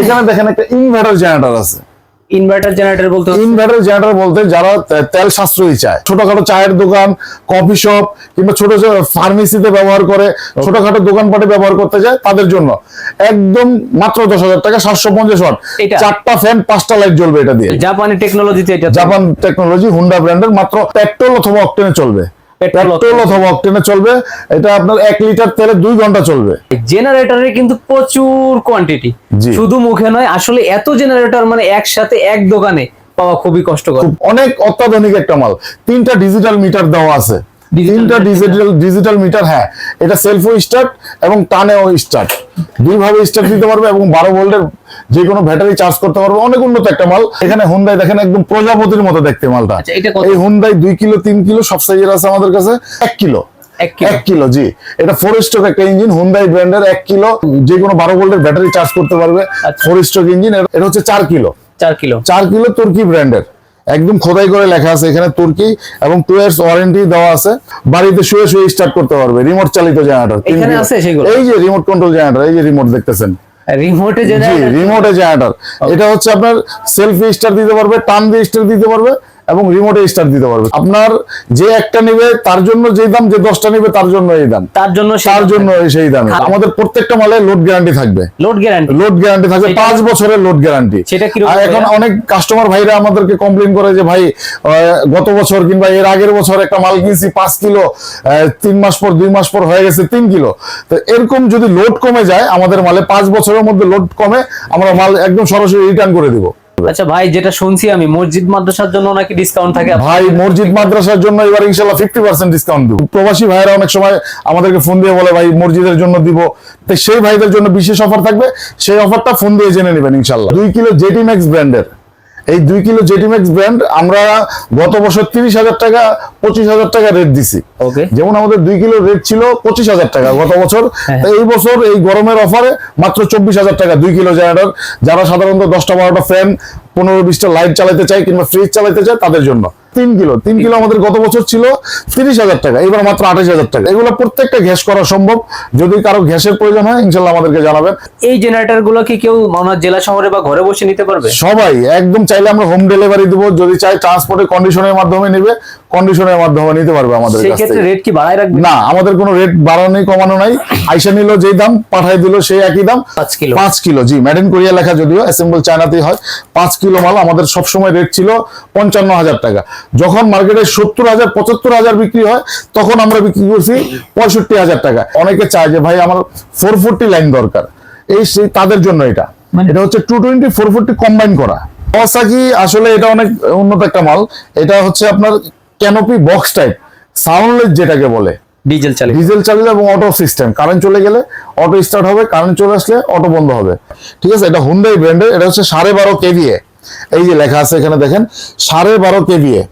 এখানে দেখেন একটা ইনভার্টার জেনারেটর আছে। ইনভার্টার জেনারেটর বলতে ইনভার্টার জেনারেটর বলতে যারা তেল সাশ্রয়ী চায় ছোটখাটো চায়ের দোকান কফি শপ কিংবা ছোট ছোট ফার্মেসিতে ব্যবহার করে ছোটখাটো দোকানপাটে ব্যবহার করতে চায় তাদের জন্য। একদম মাত্র দশ হাজার টাকা সাতশো পঞ্চাশ ওয়াট? চারটা ফ্যান পাঁচটা লাইট জ্বলবে এটা দিয়ে। জাপানি টেকনোলজিতে এটা জাপান টেকনোলজি হুন্ডা ব্র্যান্ডের মাত্র পেট্রোল অথবা অক্টেনে চলবে। পেট্রোল অথবা অক্টেনে চলবে। এটা আপনার এক লিটার তেলে দুই ঘণ্টা চলবে। জেনারেটরের কিন্তু প্রচুর কোয়ান্টিটি শুধু মুখে নয় আসলে এত জেনারেটর মানে একসাথে এক দোকানে পাওয়া খুবই কষ্টকর। অনেক অত্যাধুনিক একটা মাল। তিনটা ডিজিটাল মিটার দেওয়া আছে। তিনটা ডিজিটাল ডিজিটাল মিটার হ্যাঁ। এটা সেলফও স্টার্ট এবং টানেও স্টার্ট দুই ভাবে স্টার্ট দিতে পারবে এবং বারো ভোল্টের যে কোনো ব্যাটারি চার্জ করতে পারবে। অনেক উন্নত একটা মাল। এখানে হুন্দাই দেখেন একদম প্রজাপতির মতো দেখতে মালটা। আচ্ছা, এটা এই হুন্দাই দুই কিলো তিন কিলো সব সাইজের আছে আমাদের কাছে। এক কিলো। এক কিলো। জি। এটা ফোর স্ট্রোক একটা ইঞ্জিন হুন্দাই ব্র্যান্ডের এক কিলো। যে কোনো বারো ভোল্টের ব্যাটারি চার্জ করতে পারবে। ফোর স্ট্রোক ইঞ্জিন এটা হচ্ছে চার কিলো। চার কিলো। চার কিলো তুর্কি ব্র্যান্ডের একদম খোদাই করে লেখা আছে এখানে তুর্কি এবং টু ইয়ার্স ওয়ারেন্টি দেওয়া আছে। বাড়িতে শুয়ে শুয়ে স্টার্ট করতে পারবে। রিমোট চালিত জেনারেটর এখানে আছে সেগুলো? এই যে রিমোট কন্ট্রোল জেনারেটর এই যে রিমোট দেখতেছেন। রিমোটে জেনারেটর রিমোটে জেনারেটর এটা হচ্ছে আপনার সেলফি স্টার্ট দিতে পারবে টান দিয়ে স্টার্ট দিতে পারবে। এবং রিমোটে স্টার দিতে পারবে। আপনার যে একটা নিবে তার জন্য যেই দাম যে দশটা নিবে তার জন্য এই দাম। তার জন্য তার জন্য সেই দাম। আমাদের প্রত্যেকটা মালে লোড গ্যারান্টি থাকবে। লোড গ্যারান্টি লোড গ্যারান্টি থাকবে পাঁচ বছরের লোড গ্যারান্টি সেটা কীরকম আর এখন অনেক কাস্টমার ভাইরা আমাদেরকে কমপ্লেন করে যে ভাই গত বছর কিংবা এর আগের বছর একটা মাল কিনছি পাঁচ কিলো তিন মাস পর দুই মাস পর হয়ে গেছে তিন কিলো। তো এরকম যদি লোড কমে যায় আমাদের মালে পাঁচ বছরের মধ্যে লোড কমে আমরা মাল একদম সরাসরি রিটার্ন করে দিব। আচ্ছা ভাই, যেটা শুনছি আমি, মসজিদ মাদ্রাসার জন্য নাকি ডিসকাউন্ট থাকে? ভাই, মসজিদ মাদ্রাসার জন্য এবার ইনশাআল্লাহ 50% ডিসকাউন্ট দেব। প্রবাসী ভাইরা অনেক সময় আমাদেরকে ফোন দিয়ে বলে, ভাই, মসজিদের জন্য দিব। তো সেই ভাইদের জন্য বিশেষ অফার থাকবে। সেই অফারটা ফোন দিয়ে জেনে নেবেন ইনশাআল্লাহ 2 কিলো জেটি ম্যাক্স ব্র্যান্ডের এই দুই কিলো জেটিম্যাক্স ব্র্যান্ড আমরা গত বছর তিরিশ হাজার টাকা পঁচিশ হাজার টাকা রেট দিছি। ওকে যেমন আমাদের দুই কিলো রেট ছিল পঁচিশ হাজার টাকা গত বছর। হ্যাঁ। এই বছর এই গরমের অফারে মাত্র চব্বিশ হাজার টাকা দুই কিলো জেনারেটর যারা সাধারণত দশটা বারোটা ফ্যান পনেরো বিশটা লাইট চালাতে চায় কিংবা ফ্রিজ চালাইতে চায় তাদের জন্য। তিন কিলো তিন কিলো আমাদের গত বছর ছিল তিরিশ হাজার টাকা এবার মাত্র আঠাশ হাজার টাকা। এগুলো প্রত্যেকটা গ্যাস করা সম্ভব। যদি কারও গ্যাসের প্রয়োজন হয় ইনশাল্লাহ আমাদেরকে জানাবেন। এই জেনারেটরগুলো কি কেউ আমার জেলা শহরে বা ঘরে বসে নিতে পারবে? সবাই একদম চাইলে আমরা হোম ডেলিভারি দিব। যদি চাই ট্রান্সপোর্টের কন্ডিশনের মাধ্যমে নিবে কন্ডিশনের মাধ্যমে নিতে পারবে আমাদের কাছ ক্ষেত্রে থেকে। রেট কি বাড়ায় রাখবে? না আমাদের কোনো রেট বাড়ানো কমানো নাই। আইসা নিল যেই দাম পাঠাই দিল সেই একই দাম। পাঁচ কিলো। পাঁচ কিলো জি মেড ইন কোরিয়া লেখা যদিও অ্যাসেম্বল চায়নাতেই হয়। পাঁচ কিলো মাল আমাদের সবসময় রেট ছিল পঞ্চান্ন হাজার টাকা। যখন মার্কেটে সত্তর হাজার পঁচাত্তর হাজার বিক্রি হয় তখন আমরা বিক্রি করছি পঁয়ষট্টি হাজার টাকা। অনেকে চায় যে ভাই আমার ফোর ফোরটি লাইন দরকার। এই সেই তাদের জন্য এটা। মানে- এটা হচ্ছে two twenty four forty combine করা। কওয়াসাকি আসলে এটা অনেক উন্নত একটা মাল। এটা হচ্ছে আপনার ক্যানোপি বক্স টাইপ সাউন্ডলেস যেটাকে বলে। ডিজেল চালিত। ডিজেল চালিত এবং অটো সিস্টেম কারেন্ট চলে গেলে অটো স্টার্ট হবে কারেন্ট চলে আসলে অটো বন্ধ হবে। ঠিক আছে? এটা হুন্ডাই ব্র্যান্ডের এটা হচ্ছে সাড়ে বারো কেভিএ এই যে লেখা আছে এখানে দেখেন সাড়ে বারো কেভিএ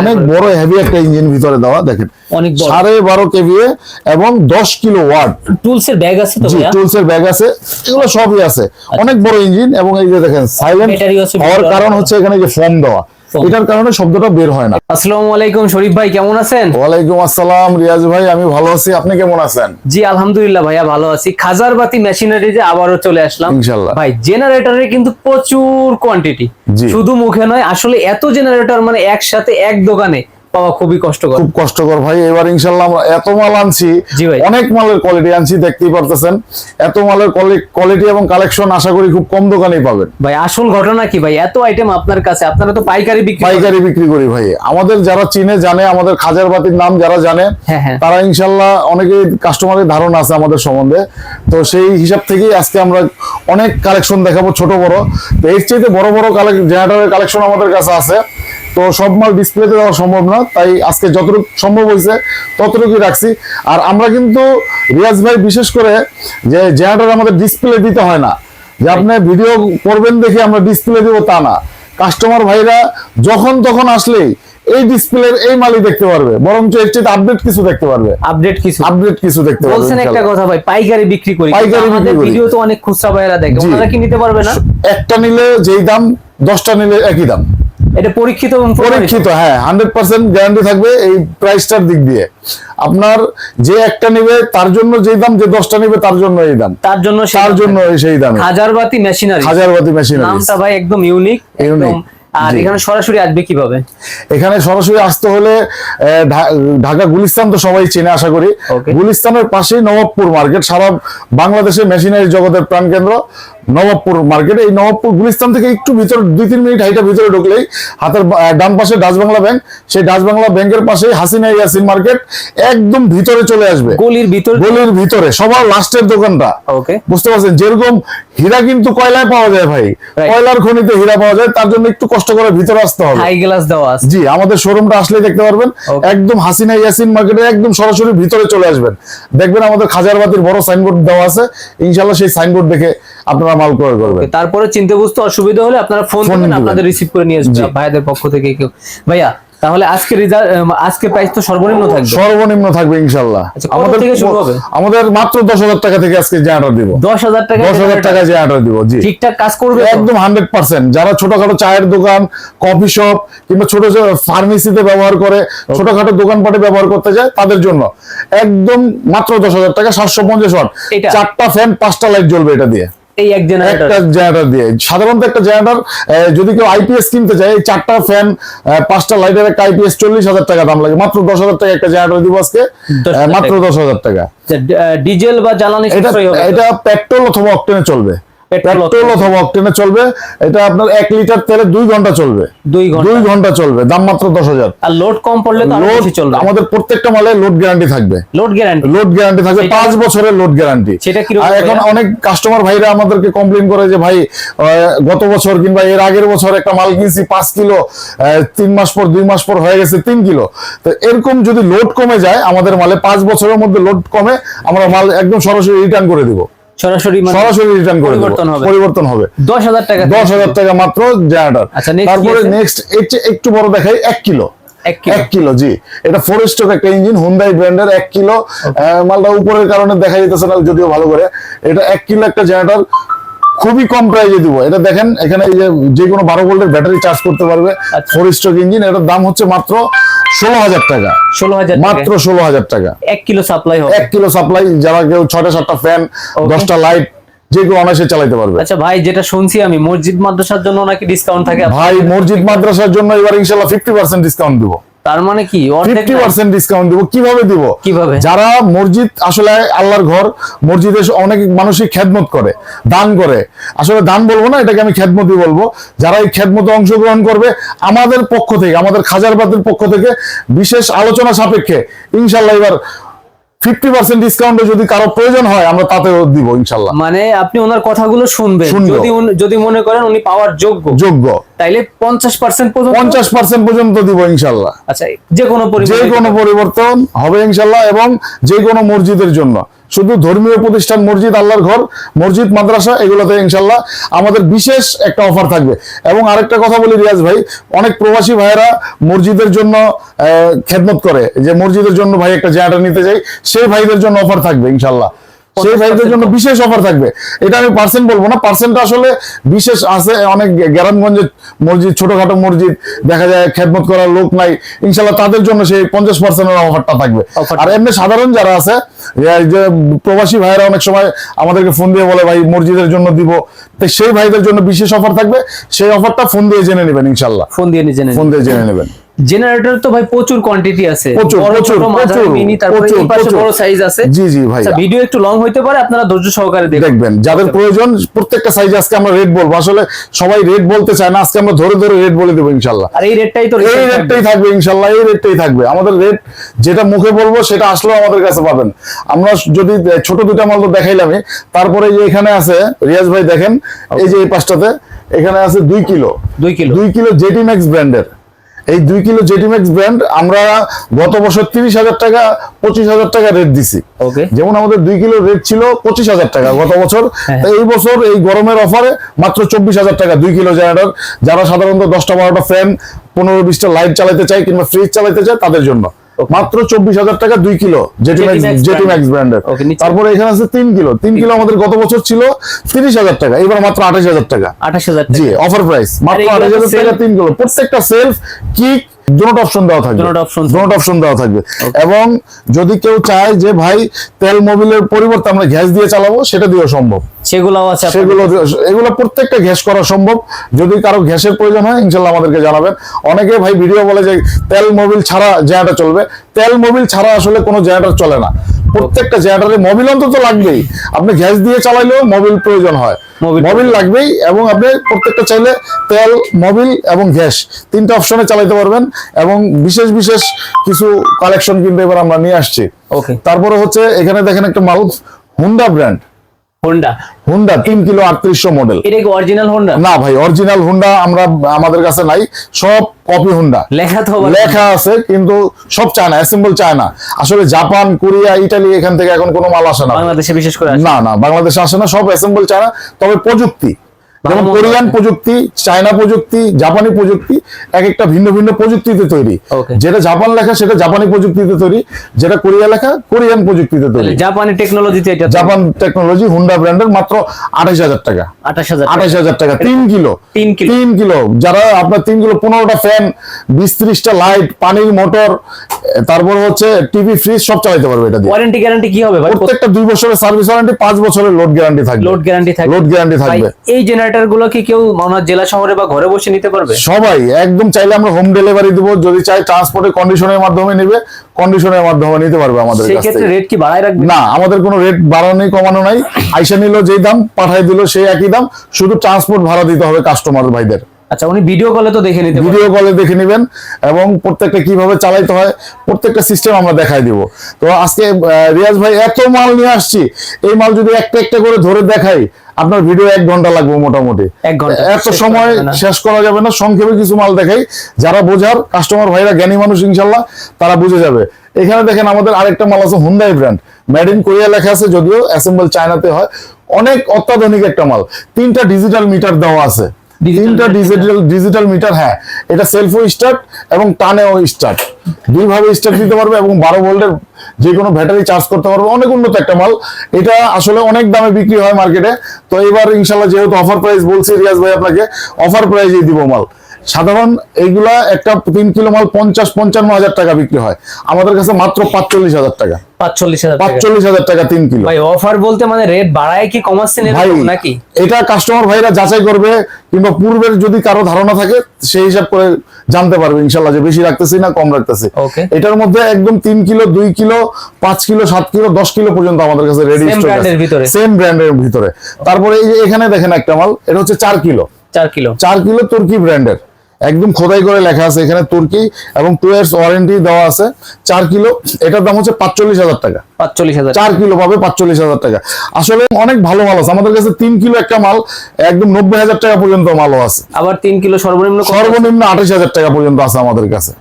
অনেক বড় হেভি একটা ইঞ্জিন ভিতরে দেওয়া দেখেন অনেক। সাড়ে বারো কেভিএ এবং দশ কিলো ওয়াট টুলস এর ব্যাগ আছে জি? টুলস এর ব্যাগ আছে এগুলো সবই আছে অনেক বড় ইঞ্জিন এবং এই যে দেখেন সাইলেন্ট হওয়ার কারণ হচ্ছে এখানে যে ফোম দেওয়া। এটার কারণে শব্দটা বের হয় না। আসসালামু আলাইকুম শরীফ ভাই কেমন আছেন? ওয়ালাইকুম আসসালাম রিয়াজ ভাই আমি ভালো আছি। আপনি কেমন আছেন? জি আলহামদুলিল্লাহ ভাইয়া ভালো আছি। খাজার বাতি মেশিনারি যে আবারও চলে আসলাম। ইনশাল্লাহ। ভাই জেনারেটরের কিন্তু প্রচুর কোয়ান্টিটি শুধু মুখে নয় আসলে এত জেনারেটর মানে একসাথে এক দোকানে পাওয়া খুবই কষ্টকর। খুব কষ্টকর ভাই। এবার ইনশাল্লাহ আমরা এত মাল আনছি। অনেক মালের কোয়ালিটি আনছি দেখতেই পারতেছেন। এত মালের কোয়ালিটি এবং কালেকশন আশা করি খুব কম দোকানেই পাবেন। ভাই আসল ঘটনা কি ভাই? এত আইটেম আপনার কাছে আপনারা তো পাইকারি বিক্রি পাইকারি বিক্রি করি ভাই। আমাদের যারা চিনে জানে আমাদের খাজার বাতির নাম যারা জানে হ্যাঁ, হ্যাঁ। তারা ইনশাল্লাহ অনেকেই কাস্টমারের ধারণা আছে আমাদের সম্বন্ধে। তো সেই হিসাব থেকেই আজকে আমরা অনেক কালেকশন দেখাবো ছোট বড়। তো এর চাইতে বড় বড় জেনারেটরের কালেকশন আমাদের কাছে আছে। তো সব মাল ডিসপ্লেতে দেওয়া সম্ভব না। তাই আজকে যতটুকু সম্ভব হয়েছে ততটুকুই রাখছি। আর আমরা কিন্তু রিয়াজ ভাই বিশেষ করে যে জেনারেটর আমাদের ডিসপ্লে দিতে হয় না। যে আপনি ভিডিও করবেন দেখে আমরা ডিসপ্লে দিব তা না। কাস্টমার ভাইরা যখন তখন আসলেই এই ডিসপ্লের এই মালই দেখতে পারবে। বরঞ্চ এর চেয়ে আপডেট কিছু দেখতে পারবে। আপডেট কিছু। আপডেট কিছু দেখতে পারবে বলছেন একটা কথা ভাই পাইকারি বিক্রি করি। পাইকারি আমাদের ভিডিও তো অনেক খুচরা ভাইয়েরা দেখে। ওনারা কি নিতে পারবে না? একটা নিলে যেই দাম দশটা নিলে একই দাম। এটা পরীক্ষিত এবং পরীক্ষিত হ্যাঁ হান্ড্রেড পার্সেন্ট গ্যারান্টি থাকবে এই প্রাইসটার দিক দিয়ে। আপনার যে একটা নিবে তার জন্য যেই দাম যে দশটা নিবে তার জন্য এই দাম। তার জন্য তার জন্য সেই দাম। বাতি হাজারবাতি মেশিনারি হাজারবাতি মেশিনারি নামটা ভাই একদম ইউনিক Unique, আর এখানে সরাসরি আসবে কীভাবে? এখানে সরাসরি আসতে হলে ঢাকা গুলিস্তান তো সবাই চেনে আশা করি। গুলিস্তানের পাশেই নবাবপুর মার্কেট সারা বাংলাদেশে মেশিনারি জগতের প্রাণকেন্দ্র নবাবপুর মার্কেট। এই নবাবপুর গুলিস্তান থেকে একটু ভিতরে দুই তিন মিনিট হাইটা ভিতরে ঢুকলেই হাতের ডান পাশে ডাচ বাংলা ব্যাংক সেই ডাচ বাংলা ব্যাংকের পাশেই হাসিনা ইয়াসিন মার্কেট একদম ভিতরে চলে আসবে। গলির ভিতর গলির ভিতরে সবার লাস্টের দোকানটা। ওকে। বুঝতে পারছেন? যেরকম হীরা কিন্তু কয়লায় পাওয়া যায় ভাই। কয়লার খনিতে হীরা পাওয়া যায় তার জন্য একটু কষ্ট করে ভিতরে আসতে হবে। হাই গ্লাস দেওয়া আছে। জি আমাদের শোরুমটা আসলে দেখতে পারবেন. একদম হাসিনা ইয়াসিন মার্কেটে একদম সরাসরি ভিতরে চলে আসবেন। দেখবেন আমাদের খাজারবাতির বড় সাইনবোর্ড দেওয়া আছে। ইনশাল্লাহ সেই সাইনবোর্ড দেখে আপনারা মাল ক্রয় করবেন। তারপরে চিনতে বুঝতে অসুবিধা হলে আপনারা ফোন করবেন আপনাদের রিসিভ করে নিয়ে আসবে জি। ভাইয়াদের পক্ষ থেকে কেউ। ভাইয়া তাহলে আজকে রেজাল্ট আজকে প্রাইস তো সর্বনিম্ন থাকবে। সর্বনিম্ন থাকবে ইনশাল্লাহ। আচ্ছা, কত থেকে শুরু হবে? আমাদের মাত্র দশ হাজার টাকা থেকে আজকে জেনারেটর দিব। দশ হাজার টাকা দশ হাজার টাকা জেনারেটর দিব জি। ঠিকঠাক কাজ করবে একদম হান্ড্রেড পার্সেন্ট। যারা ছোটখাটো চায়ের দোকান কফি শপ কিংবা ছোট ছোট ফার্মেসিতে ব্যবহার করে ছোটখাটো দোকানপাটে ব্যবহার করতে যায় তাদের জন্য একদম মাত্র দশ হাজার টাকা সাতশো পঞ্চাশ ওয়াট। এটা? চারটা ফ্যান পাঁচটা লাইট জ্বলবে এটা দিয়ে। এই এক জেনারেটর একটা জেনারেটর দিয়ে। সাধারণত একটা জেনারেটর যদি কেউ আইপিএস কিনতে চায় এই চারটা ফ্যান পাঁচটা লাইটের একটা আইপিএস চল্লিশ হাজার টাকা দাম লাগে। মাত্র দশ হাজার টাকা একটা জেনারেটর দিব আজকে মাত্র দশ হাজার টাকা। ডিজেল বা জ্বালানি? এটা পেট্রোল অথবা অক্টেনে চলবে। পেট্রোল অথবা অক্টেনে। চলবে। এটা আপনার এক লিটার তেলে দুই ঘণ্টা চলবে। দুই ঘণ্টা। চলবে। দাম মাত্র দশ হাজার। আর লোড কম পড়লে লোড চলবে। আমাদের প্রত্যেকটা মালে লোড গ্যারান্টি থাকবে। Load guarantee. লোড গ্যারান্টি থাকবে। পাঁচ বছরের লোড গ্যারান্টি। সেটা আর এখন অনেক কাস্টমার ভাইরা আমাদেরকে কমপ্লেন করে যে ভাই গত বছর কিংবা এর আগের বছর একটা মাল কিনছি পাঁচ কিলো তিন মাস পর দুই মাস পর হয়ে গেছে তিন কিলো। তো এরকম যদি লোড কমে যায় আমাদের মালে পাঁচ বছরের মধ্যে লোড কমে আমরা মাল একদম সরাসরি রিটার্ন করে দিব। সরাসরি মানে সরাসরি রিটার্ন করে পরিবর্তন হবে। দশ হাজার টাকা দশ হাজার টাকা মাত্র জেনারেটর আচ্ছা, তারপরে নেক্সট একটু বড় দেখাই এক কিলো। এক কিলো। জি। এটা ফোর স্ট্রোক একটা ইঞ্জিন হুন্ডাই ব্র্যান্ডের এক কিলো। মালটা উপরের কারণে দেখা যেতেছে না যদিও ভালো করে। এটা এক কিলো একটা জেনারেটর খুবই কম প্রাইজে দিব। এটা দেখেন এখানে এই যে যে কোনো বারো ভোল্টের ব্যাটারি চার্জ করতে পারবে। ফোর স্ট্রোক ইঞ্জিন এটার দাম হচ্ছে মাত্র ষোলো হাজার টাকা। ষোলো হাজার মাত্র ষোলো হাজার টাকা। এক কিলো সাপ্লাই এক কিলো সাপ্লাই যারা কেউ ছটা সাতটা ফ্যান. দশটা লাইট যে কেউ অনায়াসে চালাতে পারবে। আচ্ছা ভাই যেটা শুনছি আমি মসজিদ মাদ্রাসার জন্য নাকি ডিসকাউন্ট থাকে ভাই মসজিদ মাদ্রাসার জন্য এবার ইনশাল্লাহ ফিফটি পার্সেন্ট ডিসকাউন্ট দিব। তার মানে কি? অর্ধেক ফিফটি না? পার্সেন্ট ডিসকাউন্ট দিব। কীভাবে দিব? কীভাবে? যারা মসজিদ আসলে আল্লাহর ঘর মসজিদে অনেক মানুষই খেদমত করে দান করে। আসলে দান বলব না এটাকে আমি খেদমতই বলব। যারা এই খেদমতে অংশগ্রহণ করবে আমাদের পক্ষ থেকে আমাদের খাজারবাদের পক্ষ থেকে বিশেষ আলোচনা সাপেক্ষে ইনশাল্লাহ এবার ফিফটি পার্সেন্ট ডিসকাউন্টে যদি কারও প্রয়োজন হয় আমরা তাতেও দিব ইনশাল্লাহ। মানে আপনি ওনার কথাগুলো শুনবেন। যদি যদি মনে করেন উনি পাওয়ার যোগ্য যোগ্য। তাইলে পঞ্চাশ পার্সেন্ট পর্যন্ত পঞ্চাশ পার্সেন্ট পর্যন্ত দিব ইনশাল্লাহ। আচ্ছা যে কোনো যে কোনো পরিবর্তন হবে ইনশাল্লাহ এবং যে কোনো মসজিদের জন্য। শুধু ধর্মীয় প্রতিষ্ঠান মসজিদ, আল্লাহর ঘর, মসজিদ, মাদ্রাসা, এগুলোতে ইনশাল্লাহ আমাদের বিশেষ একটা অফার থাকবে। এবং আরেকটা কথা বলি রিয়াজ ভাই, অনেক প্রবাসী ভাইয়েরা মসজিদের জন্য খেদমত করে। যে মসজিদের জন্য ভাই একটা জায়গাটা নিতে চাই সেই ভাইদের জন্য অফার থাকবে ইনশাল্লাহ সেই ভাইদের জন্য বিশেষ অফার থাকবে। এটা আমি পার্সেন্ট বলব না। পার্সেন্টটা আসলে বিশেষ আছে অনেক গ্রামগঞ্জে মসজিদ ছোটখাটো মসজিদ দেখা যায় খেদমত করার লোক নাই। ইনশাল্লাহ তাদের জন্য সেই পঞ্চাশ পার্সেন্টের অফারটা থাকবে। আর এমনি সাধারণ যারা আছে যে প্রবাসী ভাইয়েরা অনেক সময় আমাদেরকে ফোন দিয়ে বলে ভাই মসজিদের জন্য দিব। তো সেই ভাইদের জন্য বিশেষ অফার থাকবে। সেই অফারটা ফোন দিয়ে জেনে নেবেন ইনশাল্লাহ ফোন দিয়ে ফোন দিয়ে জেনে নেবেন। জেনারেটর তো ভাই প্রচুর কোয়ান্টিটি আছে। মিনি তারপরে এই পাশে বড় সাইজ আছে। জি জি ভাই আচ্ছা ভিডিও একটু লং হইতে পারে আপনারা ধৈর্য সহকারে দেখবেন যাদের প্রয়োজন প্রত্যেকটা সাইজ আজকে আমরা রেট বলব। আসলে সবাই রেট বলতে চায় না আজকে আমরা ধরে ধরে রেট বলে দেবো ইনশাল্লাহ। আর এই রেটটাই তো এই। রেটটাই থাকবে। ইনশাল্লাহ এই রেটটাই থাকবে। আমাদের রেট যেটা মুখে বলব সেটা আসলেও আমাদের কাছে পাবেন। আমরা যদি ছোট দুটা মাল তো দেখাইলামই তারপরে যে এখানে আছে রিয়াজ ভাই দেখেন এই যে এই পাশটাতে এখানে আছে দুই কিলো। দুই কিলো। দুই কিলো জেটি ম্যাক্স ব্র্যান্ডের এই দুই কিলো জেটিম্যাক্স ব্র্যান্ড আমরা গত বছর তিরিশ হাজার টাকা পঁচিশ হাজার টাকা রেট দিছি ওকে যেমন আমাদের দুই কিলো রেট ছিল পঁচিশ হাজার টাকা গত বছর হ্যাঁ। এই বছর এই গরমের অফারে মাত্র চব্বিশ হাজার টাকা দুই কিলো জেনারেটর যারা সাধারণত দশটা বারোটা ফ্যান পনেরো বিশটা লাইট চালাতে চায় কিংবা ফ্রিজ চালাতে চায় তাদের জন্য. মাত্র চব্বিশ হাজার টাকা দুই kilo JT max JT max ব্র্যান্ডের তারপরে এখানে আছে তিন কিলো। তিন কিলো আমাদের গত বছর ছিল তিরিশ হাজার টাকা এবার মাত্র আঠাশ হাজার টাকা। আঠাশ হাজার জি অফার প্রাইস মাত্র আঠাশ হাজার টাকা তিন কিলো। প্রত্যেকটা সেলফ কিক ডোট অপশন দেওয়া থাকবে। option ডোট অপশন দেওয়া থাকবে। এবং যদি কেউ চায় যে ভাই তেল মোবিলের পরিবর্তে আমরা গ্যাস দিয়ে চালাবো সেটা দিয়েও সম্ভব। সেগুলোও আছে সেগুলো এগুলো প্রত্যেকটা গ্যাস করা সম্ভব। যদি কারও গ্যাসের প্রয়োজন হয় ইনশাল্লাহ আমাদেরকে জানাবেন। অনেকে ভাই ভিডিও বলে যে তেল মোবিল ছাড়া জেনারেটর চলবে। তেল মোবিল ছাড়া আসলে কোনো জেনারেটর চলে না। প্রত্যেকটা জেনারেটরে মোবিল অন্তত লাগবেই। আপনি গ্যাস দিয়ে চালাইলেও মোবিল প্রয়োজন হয়। মোবিল লাগবেই এবং আপনি প্রত্যেকটা চাইলে তেল মোবিল এবং গ্যাস তিনটা অপশনে চালাইতে পারবেন এবং বিশেষ বিশেষ কিছু কালেকশন কিন্তু এবার আমরা নিয়ে আসছি। ওকে তারপরে হচ্ছে এখানে দেখেন একটা মাউথ হুন্ডা ব্র্যান্ড হোন্ডা হোন্ডা তিন কিলো আটত্রিশশো মডেল এটা কি অরিজিনাল হোন্ডা না ভাই অরিজিনাল হোন্ডা আমরা আমাদের কাছে নাই সব কপি হুন্ডা লেখা তো লেখা আছে কিন্তু সব চায় না অ্যাসেম্বল চায় না আসলে জাপান কোরিয়া ইটালি এখান থেকে এখন কোনো মাল আসে না। বাংলাদেশে বিশেষ করে। না। না বাংলাদেশে আসে না সব অ্যাসেম্বল চায় না তবে প্রযুক্তি। যেমন কোরিয়ান প্রযুক্তি চায়না প্রযুক্তি জাপানি প্রযুক্তি এক একটা ভিন্ন ভিন্ন প্রযুক্তিতে তৈরি। যেটা জাপান লেখা সেটা জাপানি প্রযুক্তিতে তৈরি যেটা কোরিয়া লেখা কোরিয়ান প্রযুক্তিতে তৈরি। জাপানি টেকনোলজিতে এটা জাপান টেকনোলজি হুন্ডা ব্র্যান্ডের মাত্র আঠাশ হাজার টাকা। আঠাশ হাজার আঠাশ হাজার টাকা তিন কিলো। তিন কিলো। তিন কিলো। যারা আপনার তিন কিলো পনেরোটা ফ্যান বিশ ত্রিশটা লাইট পানির মোটর তারপর হচ্ছে টিভি ফ্রিজ সব চালাতে পারবে এটা দিয়ে। ওয়ারেন্টি গ্যারান্টি কি হবে প্রত্যেকটা দুই বছরের সার্ভিস ওয়ারেন্টি পাঁচ বছরের লোড গ্যারান্টি থাকবে। লোড গ্যারান্টি থাকবে। লোড গ্যারান্টি থাকবে। এই জেনারেটরগুলো কি কেউ আমার জেলা শহরে বা ঘরে বসে নিতে পারবে? সবাই একদম চাইলে আমরা হোম ডেলিভারি দিব যদি চাই ট্রান্সপোর্টে কন্ডিশনের মাধ্যমে নিবে কন্ডিশনের মাধ্যমে নিতে পারবে আমাদের কাছ থেকে। রেট কি বাড়ায় রাখবে? না আমাদের কোনো রেট বাড়ানো নেই কমানো নাই। আইসা নিল যেই দাম পাঠাই দিল সেই একই দাম শুধু ট্রান্সপোর্ট ভাড়া দিতে হবে কাস্টমার ভাইদের। আচ্ছা উনি ভিডিও কলে তো দেখে নিতে ভিডিও কলে দেখে নেবেন এবং প্রত্যেকটা কীভাবে চালাইতে হয় প্রত্যেকটা সিস্টেম আমরা দেখাই দিব। তো আজকে রিয়াজ ভাই এত মাল নিয়ে আসছি এই মাল যদি একটা একটা করে ধরে দেখাই আপনার ভিডিও এক ঘণ্টা লাগবে মোটামুটি। এক ঘণ্টা। এত সময়। শেষ করা যাবে না সংক্ষেপে কিছু মাল দেখাই। যারা বোঝার কাস্টমার ভাইরা জ্ঞানী মানুষ ইনশাল্লাহ তারা বুঝে যাবে। এখানে দেখেন আমাদের আরেকটা মাল আছে Hyundai brand made in Korea লেখা আছে যদিও অ্যাসেম্বল চায়নাতে হয়। অনেক অত্যাধুনিক একটা মাল। তিনটা ডিজিটাল মিটার দেওয়া আছে। তিনটা ডিজিটাল ডিজিটাল মিটার হ্যাঁ। এটা সেলফও স্টার্ট এবং টানেও স্টার্ট দুইভাবে স্টার্ট দিতে পারবে এবং বারো ভোল্টের যে কোনো ব্যাটারি চার্জ করতে পারবে। অনেক উন্নত একটা মাল। এটা আসলে অনেক দামে বিক্রি হয় মার্কেটে তো এবার ইনশাল্লাহ যেহেতু অফার প্রাইস বলছি রিয়াজ ভাই আপনাকে অফার প্রাইসেই দিব মাল। সাধারণ এইগুলা একটা তিন কিলো মাল পঞ্চাশ পঞ্চান্ন হাজার টাকা বিক্রি হয়। আমাদের কাছে মাত্র পাঁচচল্লিশ হাজার টাকা। পাঁচচল্লিশ হাজার টাকা। পাঁচচল্লিশ হাজার টাকা তিন কিলো। ভাই অফার বলতে মানে রেট বাড়ায় কি কমাচ্ছেন নাকি? এটা কাস্টমার ভাইরা যাচাই করবে কিংবা পূর্বের যদি কারও ধারণা থাকে সেই হিসাব করে জানতে পারবে ইনশাল্লাহ যে বেশি রাখতেছি না কম রাখতেছি। এটার মধ্যে একদম তিন কিলো দুই কিলো পাঁচ কিলো সাত কিলো দশ কিলো পর্যন্ত আমাদের কাছে রেডি। সেম ব্র্যান্ডের ভিতরে? তারপরে এই যে এখানে দেখেন একটা মাল এটা হচ্ছে চার কিলো। চার কিলো। চার কিলো তুর্কি ব্র্যান্ডের একদম খোদাই করে লেখা আছে এখানে তুর্কি এবং টু ইয়ার্স ওয়ারেন্টি দেওয়া আছে। চার কিলো এটার দাম হচ্ছে পাঁচচল্লিশ হাজার টাকা। পাঁচচল্লিশ হাজার। চার কিলো পাবে পাঁচচল্লিশ হাজার টাকা। আসলে অনেক ভালো মাল আছে। আমাদের কাছে তিন কিলো একটা মাল একদম নব্বই হাজার টাকা পর্যন্ত মালও আছে। আবার তিন কিলো সর্বনিম্ন সর্বনিম্ন আঠাশ হাজার টাকা পর্যন্ত আছে আমাদের কাছে।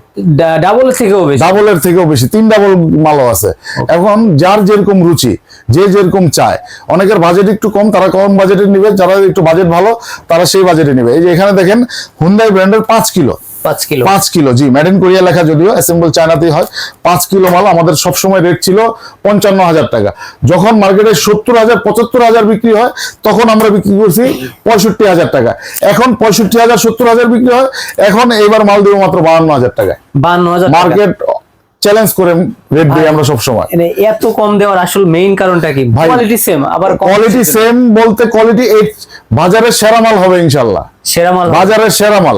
ডাবল থেকেও বেশি। ডাবলের থেকেও বেশি তিন ডাবল মালও আছে। এখন যার যেরকম রুচি যে যেরকম চায় অনেকের বাজেট একটু কম তারা কম বাজেটে নিবে যারা একটু বাজেট ভালো তারা সেই বাজেটে নিবে। এই যে এখানে দেখেন হুন্ডাই ব্র্যান্ডের পাঁচ কিলো। পাঁচ কিলো। পাঁচ কিলো জি মেড ইন কোরিয়া লেখা যদিও অ্যাসেম্বল চায়নাতেই হয়। পাঁচ কিলো মাল আমাদের সবসময় রেট ছিল পঞ্চান্ন হাজার টাকা। যখন মার্কেটে সত্তর হাজার পঁচাত্তর হাজার বিক্রি হয় তখন আমরা বিক্রি করছি পঁয়ষট্টি হাজার টাকা। এখন পঁয়ষট্টি হাজার সত্তর হাজার বিক্রি হয় এখন এইবার মাল দেবো মাত্র বাহান্ন হাজার টাকায়। বান্ন হাজার টাকা। মার্কেট চ্যালেঞ্জ করে রেট দিই আমরা সবসময়। মানে এত কম দেওয়ার আসল মেইন কারণটা কি? কোয়ালিটি সেম আবার কোয়ালিটি সেম বলতে কোয়ালিটি বাজারের সেরা মাল হবে ইনশাল্লাহ। সেরা মাল বাজারের সেরা মাল।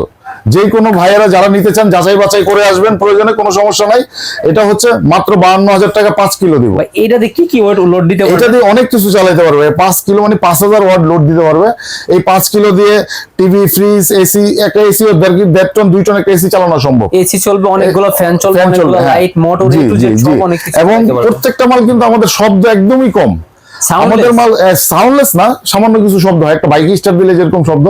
যে কোনো ভাইয়েরা যারা নিতে চান যাচাই বাছাই করে আসবেন প্রয়োজনে কোনো সমস্যা নাই। এটা হচ্ছে মাত্র বাহান্ন হাজার টাকা পাঁচ কিলো দিব। ভাই, এইটাতে কি কি ওয়েট লোড দিতে এটা দিয়ে অনেক কিছু চালাতে পারবে। পাঁচ কিলো মানে পাঁচ হাজার ওয়াট লোড দিতে পারবে। এই পাঁচ কিলো দিয়ে টিভি ফ্রিজ এসি একটা এসি দেড় টন দুই টন একটা এসি চালানো সম্ভব। এসি চলবে অনেকগুলো ফ্যান চলবে অনেকগুলো চলবে, হ্যাঁ। Light motor. অনেক কিছু এবং প্রত্যেকটা মাল কিন্তু আমাদের শব্দ একদমই কম? আমাদের মাল সাউন্ডলেস না সামান্য কিছু শব্দ হয়। একটা বাইক স্টার্ট দিলে যেরকম শব্দ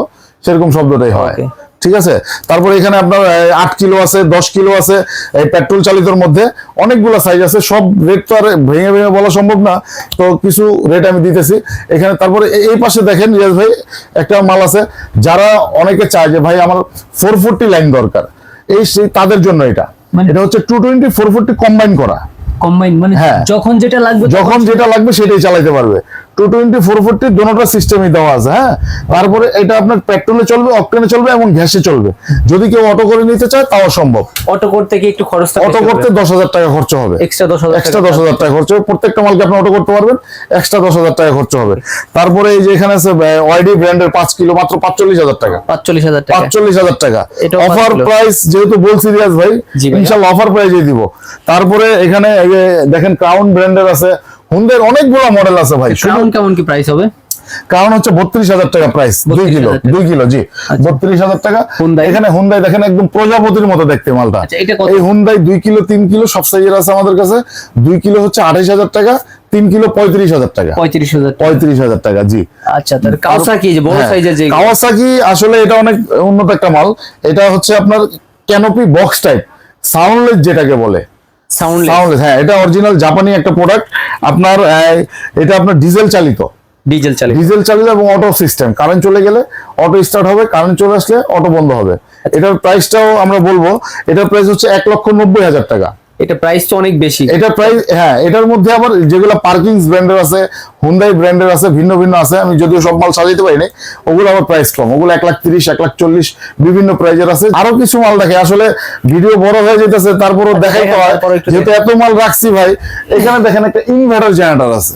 সেরকম শব্দটাই হয়. ঠিক আছে? তারপরে এখানে আপনার আট কিলো আছে দশ কিলো আছে এই পেট্রোল চালিতর মধ্যে অনেকগুলো সাইজ আছে। সব রেট তো আর ভেঙে ভেঙে বলা সম্ভব না। তো কিছু রেট আমি দিতেছি। এখানে তারপরে এই- পাশে দেখেন রিয়াজ ভাই একটা মাল আছে। যারা অনেকে চায় যে ভাই আমার ফোর ফোরটি লাইন দরকার। এই সেই তাদের জন্য এটা। মানে এটা হচ্ছে two twenty four forty combine করা। কম্বাইন মানে হ্যাঁ। যখন যেটা লাগবে যখন যেটা লাগবে সেটাই চালাতে পারবে। টু টোয়েন্টি ফোর ফোরটি সিস্টেমই দেওয়া আছে হ্যাঁ? তারপরে এটা আপনার পেট্রোলে চলবে অকটেনে চলবে এবং গ্যাসে চলবে। যদি কেউ অটো করে নিতে চায় তাও সম্ভব। অটো করতে কি একটু খরচটা অটো করতে দশ হাজার টাকা খরচ হবে। এক্সট্রা দশ হাজার এক্সট্রা দশ হাজার টাকা খরচ হবে। প্রত্যেকটা মালকে আপনি অটো করতে পারবেন এক্সট্রা দশ হাজার টাকা খরচ হবে। তারপরে এই যে এখানে আছে ওয়াইডি ব্র্যান্ডের পাঁচ কিলো মাত্র পাঁচচল্লিশ হাজার টাকা। পাঁচচল্লিশ হাজার টাকা। পাঁচচল্লিশ হাজার টাকা। অফার প্রাইস যেহেতু বলছি রিয়াজ ভাই। ইনশাল্লাহ অফার প্রাইজে দিব। তারপরে এখানে দেখেন ক্রাউন ব্র্যান্ডের আছে হুন্ডের অনেকগুলো মডেল আছে ভাই। শুধু ক্রাউন কেমন কি প্রাইস হবে? কারণ হচ্ছে বত্রিশ হাজার টাকা প্রাইস দুই কিলো। দুই কিলো জি। বত্রিশ হাজার টাকা? এখানে হুন্দাই দেখেন একদম প্রজাপতির মতো দেখতে মালটা। আচ্ছা, এই হুন্দাই দুই কিলো তিন কিলো সব সাইজের আছে আমাদের কাছে। দুই কিলো হচ্ছে আঠাইশ হাজার টাকা তিন কিলো পঁয়ত্রিশ হাজার টাকা। পঁয়ত্রিশ হাজার টাকা। পঁয়ত্রিশ হাজার টাকা জি। আচ্ছা তার কাওসাকি যে বড় হ্যাঁ, সাইজের যে কাওয়াসাকি আসলে এটা অনেক উন্নত একটা মাল। এটা হচ্ছে আপনার ক্যানোপি বক্স টাইপ সাউন্ডলেস যেটাকে বলে। সাউন্ড সাউন্ডলেস হ্যাঁ এটা অরিজিনাল জাপানি একটা প্রোডাক্ট আপনার এটা আপনার ডিজেল চালিত। ডিজেল চালিত। ডিজেল চালিত এবং অটো সিস্টেম কারেন্ট চলে গেলে অটো স্টার্ট হবে কারেন্ট চলে আসলে অটো বন্ধ হবে। এটার প্রাইসটাও আমরা বলব এটার প্রাইস হচ্ছে এক লক্ষ নব্বই হাজার টাকা। এটা প্রাইস তো অনেক বেশি। এটা প্রাইস হ্যাঁ এটার মধ্যে আবার যেগুলো পার্কিং ব্র্যান্ডের আছে হুন্দাই ব্র্যান্ডের আছে ভিন্ন ভিন্ন আছে আমি যদিও সব মাল সাজাইতে পারিনি ওগুলো আবার প্রাইস কম। ওগুলো এক লাখ তিরিশ এক লাখ চল্লিশ বিভিন্ন প্রাইজের আছে। আরও কিছু মাল দেখে আসলে ভিডিও বড় হয়ে যেতেছে তারপরও দেখাইতে হয়। যেহেতু এত মাল রাখছি ভাই এখানে দেখেন একটা ইনভার্টার জেনারেটর আছে।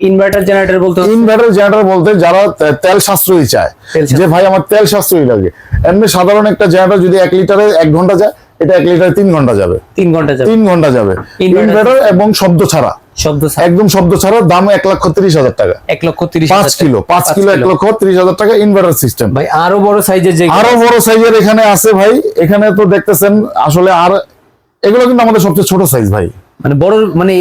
ইনভার্টার জেনারেটর বলতে ইনভার্টার জেনারেটর বলতে যারা তেল সাশ্রয়ী চায় যে ভাই আমার তেল সাশ্রয়ী লাগে। এমনি সাধারণ একটা জেনারেটর যদি এক লিটারে এক ঘণ্টা যায় এটা এক লিটার তিন ঘণ্টা যাবে। তিন ঘণ্টা যাবে। তিন ঘণ্টা যাবে। ইনভার্টার এবং শব্দ ছাড়া। শব্দ একদম শব্দ ছাড়া দাম এক লক্ষ তিরিশ হাজার টাকা। এক লক্ষ তিরিশ পাঁচ কিলো পাঁচ কিলো এক লক্ষ তিরিশ হাজার টাকা ইনভার্টার সিস্টেম। ভাই আরও বড় সাইজের যে আরও বড় সাইজের এখানে আছে ভাই। এখানে তো দেখতেছেন আসলে আর এগুলো কিন্তু আমাদের সবচেয়ে ছোট সাইজ ভাই। মানে বড় মানে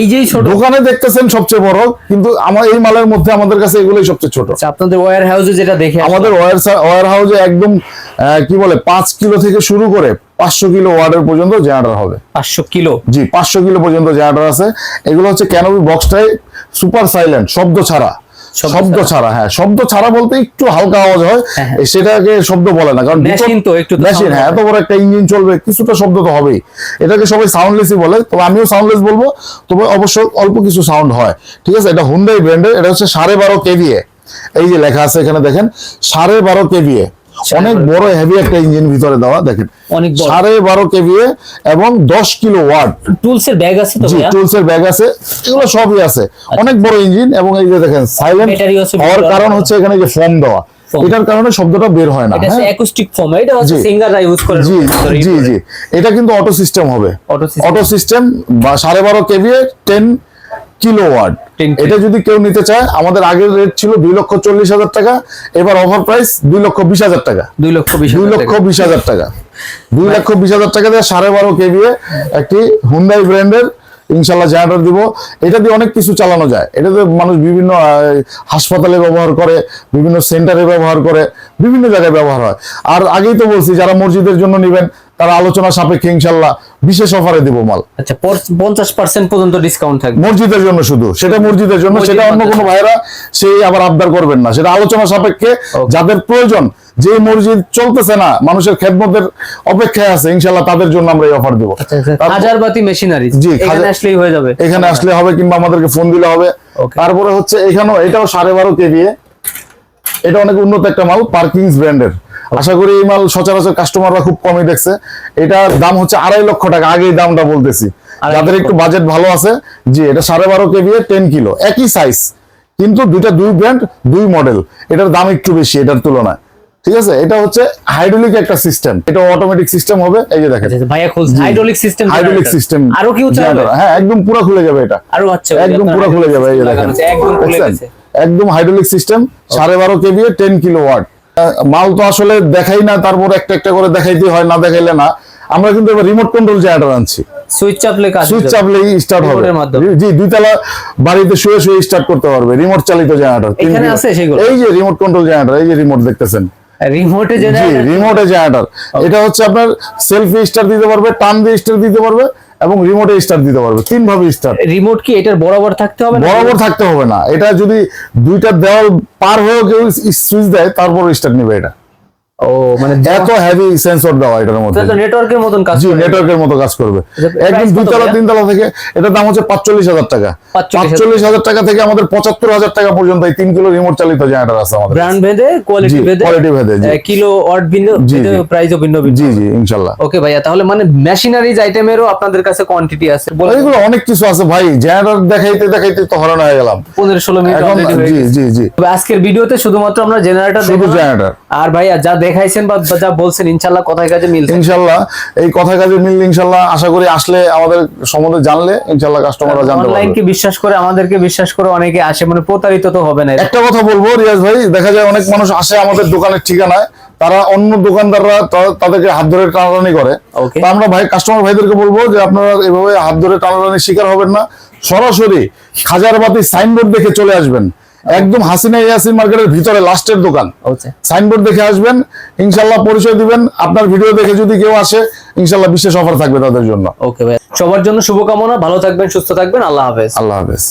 এই যেই ছোট দোকানে দেখতেছেন সবচেয়ে বড় কিন্তু আমার এই মালের মধ্যে আমাদের কাছে এগুলোই সবচেয়ে ছোট। আচ্ছা, আপনাদের ওয়্যার হাউসে যেটা দেখে আমাদের ওয়্যার ওয়্যার হাউসে একদম কি বলে পাঁচ কিলো থেকে শুরু করে পাঁচশো কিলো ওয়ার্ডের পর্যন্ত জেনারেটর হবে। পাঁচশো কিলো? জি পাঁচশো কিলো পর্যন্ত জেনারেটর আছে। এগুলো হচ্ছে ক্যানোবি বক্সটাই সুপার সাইলেন্ট শব্দ ছাড়া। শব্দ ছাড়া। হ্যাঁ শব্দ ছাড়া বলতে একটু হালকা আওয়াজ হয় হ্যাঁ, হ্যাঁ। সেটাকে শব্দ বলে না কারণ মেশিন তো একটু মেশিন হ্যাঁ এত বড় একটা ইঞ্জিন চলবে কিছুটা শব্দ তো হবেই। এটাকে সবাই সাউন্ডলেসই বলে তবে আমিও সাউন্ডলেস বলব তবে অবশ্য অল্প কিছু সাউন্ড হয় ঠিক আছে? এটা হুন্ডাই ব্র্যান্ডের এটা হচ্ছে সাড়ে বারো কেভিএ এই যে লেখা আছে এখানে দেখেন সাড়ে বারো কেভিএ অনেক বড় হেভি একটা ইঞ্জিন ভিতরে দেওয়া দেখেন। অনেক সাড়ে বারো কেভিএ এবং দশ কিলো ওয়াট টুলসের ব্যাগ আছে জি টুলসের ব্যাগ আছে। এগুলো সবই আছে। অনেক বড় ইঞ্জিন এবং এই যে দেখেন সাইলেন্ট হওয়ার কারণ হচ্ছে এখানে যে ফোম দেওয়া। এটার কারণে শব্দটা বের হয় না এটা ফর্ম হ্যাঁ? এটা হচ্ছে কিন্তু অটো সিস্টেম হবে। অটো সিস্টেম বা 12.5 কেভি টেন কিলোওয়াট। এটা যদি কেউ নিতে চায় আমাদের আগের রেট ছিল দুই লক্ষ চল্লিশ হাজার টাকা এবার অফার প্রাইস দুই লক্ষ বিশ হাজার টাকা। দুই লক্ষ দুই লক্ষ বিশ হাজার টাকা। দুই লক্ষ বিশ হাজার টাকা দিয়ে সাড়ে বারো কেবিএ একটি হুন্ডাই ব্র্যান্ডের ইনশাল্লাহ জেনারেটর দিব। এটা দিয়ে অনেক কিছু চালানো যায়। এটাতে মানুষ বিভিন্ন হাসপাতালে ব্যবহার করে বিভিন্ন সেন্টারে ব্যবহার করে বিভিন্ন জায়গায় ব্যবহার হয়। আর আগেই তো বলছি যারা মসজিদের জন্য নেবেন তারা আলোচনা সাপেক্ষে ইনশাল্লাহ বিশেষ অফারে দিব মাল। আচ্ছা পঞ্চাশ পার্সেন্ট পর্যন্ত ডিসকাউন্ট থাকবে। মসজিদের জন্য শুধু। সেটা মসজিদের জন্য সেটা অন্য কোনো ভাইরা সেই আবার আবদার করবেন না। সেটা আলোচনা সাপেক্ষে যাদের প্রয়োজন যে মসজিদ চলতেছে না মানুষের খেদমতের অপেক্ষায় আছে ইনশাল্লাহ তাদের জন্য আমরা এই অফার দেবো। তারপর- হাজারবাতি মেশিনারি জি, এখানে আসলেই হয়ে যাবে। এখানে আসলে হবে কিংবা আমাদেরকে ফোন দিলে হবে। তারপরে হচ্ছে এখানেও এটাও সাড়ে বারো কেভিএ এটা অনেক উন্নত একটা মাল পার্কিংস ব্র্যান্ডের আশা করি এই মাল সচরাচর কাস্টমাররা খুব কমই দেখছে। এটার দাম হচ্ছে আড়াই লক্ষ টাকা আগেই দামটা বলতেছি। যাদের একটু বাজেট ভালো আছে জি এটা সাড়ে বারো কেভিএ টেন কিলো একই সাইজ কিন্তু দুইটা দুই ব্র্যান্ড দুই মডেল এটার দাম একটু বেশি এটার তুলনায়। ঠিক আছে? এটা হচ্ছে হাইড্রোলিক একটা সিস্টেম এটা অটোমেটিক সিস্টেম হবে এই যে দেখেন। আচ্ছা, ভাইয়া খুলছে। হাইড্রোলিক সিস্টেম হাইড্রোলিক সিস্টেম আরও কি হবে হ্যাঁ একদম পুরো খুলে যাবে এটা। আরও আচ্ছা একদম পুরো খুলে যাবে এই যে দেখেন। একদম খুলে গেছে। একদম হাইড্রোলিক সিস্টেম সাড়ে বারো কেভিএ টেন কিলো ওয়াট মাল তো আসলে দেখাই না তারপর একটা একটা করে দেখাইতে হয় না দেখাইলে না। আমরা কিন্তু এবার রিমোট কন্ট্রোল জেনারেটর আনছি। সুইচ চাপলে কাজ সুইচ হয়ে স্টার্ট হবে। Remote এর মাধ্যমে। জি দুইতলা বাড়িতে শুয়ে শুয়ে স্টার্ট করতে পারবে। রিমোট চালিত জেনারেটর এখানে আছে সেগুলো? এই যে রিমোট কন্ট্রোল জেনারেটর এই যে রিমোট দেখতেছেন। রিমোটে জি জেনারেটর রিমোটে জেনারেটর এটা হচ্ছে আপনার সেলফি স্টার দিতে পারবে টান দিয়ে স্টার দিতে পারবে। এবং রিমোটে স্টার্ট দিতে পারবে। তিন ভাবে স্টার্ট রিমোট কি এটার বরাবর থাকতে হবে বরাবর থাকতে হবে না। এটা যদি দুইটা দেওয়াল পার হয়ে কেউ সুইচ দেয় তারপর স্টার্ট নেবে এটা। ও মানে এত হেভি সেন্সর দেওয়া এটার মধ্যে। নেটওয়ার্কের মতন কাজ জি নেটওয়ার্কের মতো কাজ করবে। আচ্ছা, একদম দুইতলা? তিনতলা থেকে এটার দাম হচ্ছে পাঁচচল্লিশ হাজার টাকা। পাঁচচল্লিশ হাজার। টাকা থেকে আমাদের পঁচাত্তর হাজার টাকা পর্যন্ত এই তিন কিলো রিমোট চালিত জেনারেটর আছে আমাদের ব্র্যান্ড ভেদে কোয়ালিটি ভেদে quality ভেদে, কিলো ওয়াট ভিন্ন। প্রাইসও ভিন্ন ভিন্ন। জি জি ওকে ভাইয়া তাহলে মানে মেশিনারিজ আইটেমেরও আপনাদের কাছে কোয়ান্টিটি আছে বলে এগুলো অনেক কিছু আছে ভাই জেনারেটর দেখাইতে দেখাইতে তো হরান হয়ে গেলাম। পনেরো ষোলো মিনিট হয়ে জি জি জি। আজকের ভিডিওতে শুধুমাত্র আমরা জেনারেটর শুধু জেনারেটর আর ভাইয়া যা দেখাইছেন বা যা বলছেন ইনশাল্লাহ কথায় কাজে মিলছে ইনশাল্লাহ এই কথা কাজে মিল ইনশাল্লাহ। আশা করি আসলে আমাদের সম্বন্ধে জানলে ইনশাল্লাহ কাস্টমাররা জানতে অনলাইন পারবে। কে বিশ্বাস করে আমাদেরকে বিশ্বাস করে অনেকে আসে মানে প্রতারিত তো হবে না একটা কথা বলব রিয়াজ ভাই দেখা যায় অনেক মানুষ আসে আমাদের দোকানের ঠিকানায় তারা অন্য দোকানদাররা তাদেরকে হাত ধরে টানাটানি করে. তা আমরা ভাই কাস্টমার ভাইদেরকে বলব যে আপনারা এভাবে হাত ধরে টানাটানি শিকার হবেন না। সরাসরি খাজারবাতি সাইনবোর্ড দেখে চলে আসবেন। একদম হাসিনা ইয়াসিন মার্কেটের ভিতরে লাস্টের দোকান। সাইনবোর্ড দেখে আসবেন ইনশাল্লাহ পরিচয় দিবেন। আপনার ভিডিও দেখে যদি কেউ আসে ইনশাল্লাহ বিশেষ অফার থাকবে তাদের জন্য। ওকে ভাই। সবার জন্য শুভকামনা ভালো থাকবেন সুস্থ থাকবেন আল্লাহ হাফেজ। আল্লাহ হাফেজ।